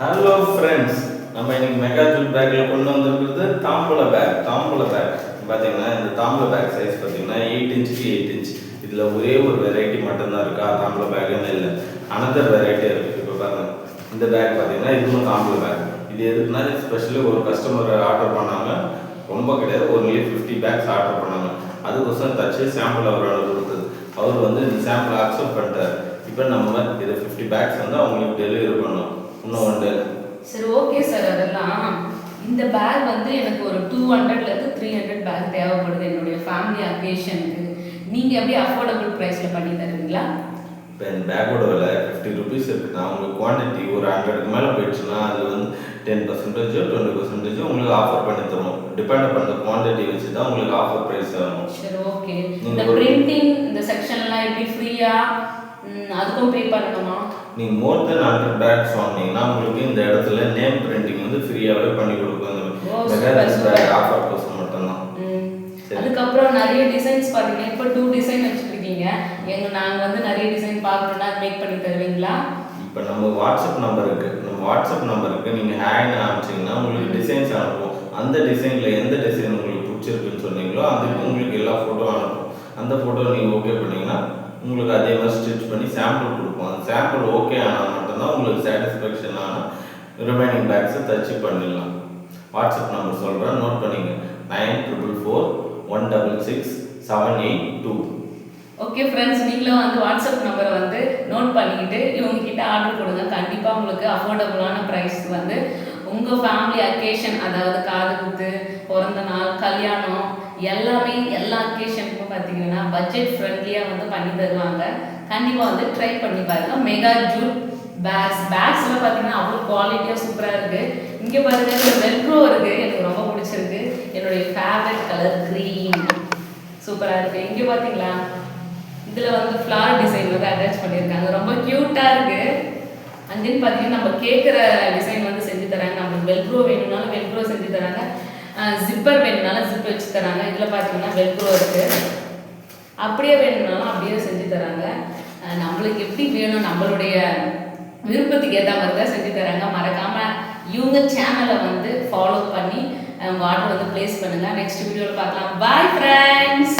Hello friends நம்ம இன்னைக்கு mega joule பேக்கில் கொண்டு வந்திருக்கிறது தாம்பூல பேக் தாம்பூல பேக் பார்த்தீங்கன்னா இந்த தாம்பூல பேக் சைஸ் பார்த்தீங்கன்னா எயிட் இன்ச்சுக்கு எயிட் இன்ச் இதில் ஒரே ஒரு வெரைட்டி மட்டும்தான் இருக்கா? தாம்பூல பேக்குன்னு இல்லை. அனதர் வெரைட்டி இருக்குது இப்போ பாருங்க. இந்த பேக் பார்த்தீங்கன்னா இதுவும் தாம்பூல பேக் இது எதுக்குன்னா ஸ்பெஷலி ஒரு கஸ்டமர் ஆர்டர் பண்ணாங்க. ரொம்ப கிடையாது. ஒரு நிலை ஃபிஃப்டி பேக்ஸ் ஆர்டர் பண்ணாங்க. அதுக்கோசரம் தச்சு சாம்பிள் அவரால் கொடுத்தது. அவர் வந்து இந்த சாம்பிள் அக்செப்ட் பண்ணிட்டார். இப்போ நம்ம இதை ஃபிஃப்டி பேக்ஸ் வந்து அவங்களுக்கு டெலிவரி பண்ணோம் இன்னும் ஒன் டே சரி ஓகே சார் அதெல்லாம் இந்த பேக் வந்து எனக்கு ஒரு டூ ஹண்ட்ரட்லேருந்து த்ரீ ஹண்ட்ரட் பேக் தேவைப்படுது. என்னுடைய ஃபேமிலி அக்கேஷனுக்கு நீங்கள் எப்படி அஃபோர்டபுள் ப்ரைஸில் பண்ணி தருவீங்களா? இப்போ இந்த பேக்கோட விலை ஃபிஃப்டி ருபீஸ் இருக்குன்னா உங்களுக்கு குவான்டிட்டி ஒரு ஹண்ட்ரடுக்கு மேலே போயிடுச்சுன்னா அது வந்து டென் பர்சன்டேஜோ டுவெண்ட்டி பர்சன்டேஜோ உங்களுக்கு ஆஃபர் பண்ணி தரும் டிபெண்ட் பண்ண குவான்டிட்டி வச்சு தான் உங்களுக்கு ஆஃபர் ப்ரைஸ் ஆகும் சரி ஓகே இந்த பிரிண்டிங் இந்த செக்ஷன்லாம் எப்படி ஃப்ரீயாக அதுக்கும் பே பண்ணணுமா? நீங்கள் மோர் தென் ஹண்ட்ரட் பேக்ஸ் வாங்கினீங்கன்னா உங்களுக்கு இந்த இடத்துல வந்து ஃப்ரீயாகவே பண்ணி. பேக் ஆஃபர் கோசம் மட்டும்தான். அதுக்கப்புறம் நிறைய டிசைன்ஸ் பார்த்தீங்கன்னா இப்போ டூ டிசைன் வச்சுருக்கீங்க. எங்க நாங்கள் வந்து நிறைய டிசைன் பார்க்கணுன்னா மேக் பண்ணி தருவீங்களா? இப்போ நம்ம வாட்ஸ்அப் நம்பர் இருக்கு. நம்ம வாட்ஸ்அப் நம்பருக்கு நீங்கள் ஹேண்ட் அனுப்பிச்சிங்கன்னா உங்களுக்கு டிசைன்ஸ் அனுப்புவோம். அந்த டிசைனில் எந்த டிசைன் உங்களுக்கு பிடிச்சிருக்குன்னு சொன்னீங்களோ அதுக்கு உங்களுக்கு எல்லா ஃபோட்டோ அனுப்பும் அந்த ஃபோட்டோ நீங்கள் ஓகே பண்ணீங்கன்னா உங்களுக்கு அதே மாதிரி ஸ்டிச் பண்ணி சாம்பிள் கொடுப்போம். அந்த சாம்பிள் ஓகே ஆனால் மட்டும்தான் உங்களுக்கு சாட்டிஸ்ஃபேக்ஷன் ஆனால் ரிமைனிங் பேக்ஸை தச்சு பண்ணிடலாம். வாட்ஸ்அப் நம்பர் சொல்கிறேன் நோட் பண்ணிங்க. Nine triple four one double six seven eight two okay friends நீங்களும் வந்து வாட்ஸ்அப் நம்பரை வந்து நோட் பண்ணிக்கிட்டு இவங்க கிட்ட ஆர்டர் கொடுங்க கண்டிப்பாக உங்களுக்கு அஃபோர்டபுளான ப்ரைஸ் வந்து உங்கள் ஃபேமிலி அக்கேஷன் அதாவது காது குத்து பிறந்த நாள் கல்யாணம் எல்லாமே எல்லா அக்கேஷனுக்கும் பார்த்தீங்கன்னா பட்ஜெட் ஃப்ரெண்ட்லியாக வந்து பண்ணி தருவாங்க. கண்டிப்பாக வந்து ட்ரை பண்ணி பாருங்கள் மெகா ஜூட் பேக்ஸ் பேக்ஸ்லாம் பார்த்தீங்கன்னா அவ்வளோ குவாலிட்டியாக சூப்பராக இருக்குது இங்கே பாருங்க வெல்க்ரோ இருக்குது எனக்கு ரொம்ப பிடிச்சிருக்கு. என்னுடைய ஃபேவரட் கலர் க்ரீன் சூப்பராக இருக்குது இங்கே பார்த்தீங்களா இதில் வந்து ஃப்ளார் டிசைன் வந்து அட்டாச் பண்ணியிருக்காங்க. ரொம்ப க்யூட்டாக இருக்குது அங்கேன்னு பார்த்தீங்கன்னா நம்ம கேட்குற டிசைன் வந்து செஞ்சு தராங்க. நம்மளுக்கு வெல்க்ரோ வேணும்னாலும் வெல்க்ரோ செஞ்சு தராங்க. ஜிப்பர் வேணும்னாலும் ஜிப் வச்சு தராங்க. இதில் பார்த்தீங்கன்னா வெல்க்ரோ இருக்குது அப்படியே வேணும்னாலும் அப்படியே செஞ்சு தராங்க. நம்மளுக்கு எப்படி வேணும்? நம்மளுடைய விருப்பத்துக்கு ஏற்ற மாதிரி தான் செஞ்சு தராங்க. மறக்காமல் இவங்க சேனலை வந்து ஃபாலோ பண்ணி வாட்டர் ஆர்டர் வந்து ப்ளேஸ் பண்ணுங்கள் நெக்ஸ்ட் வீடியோவில் பார்க்கலாம். Bye friends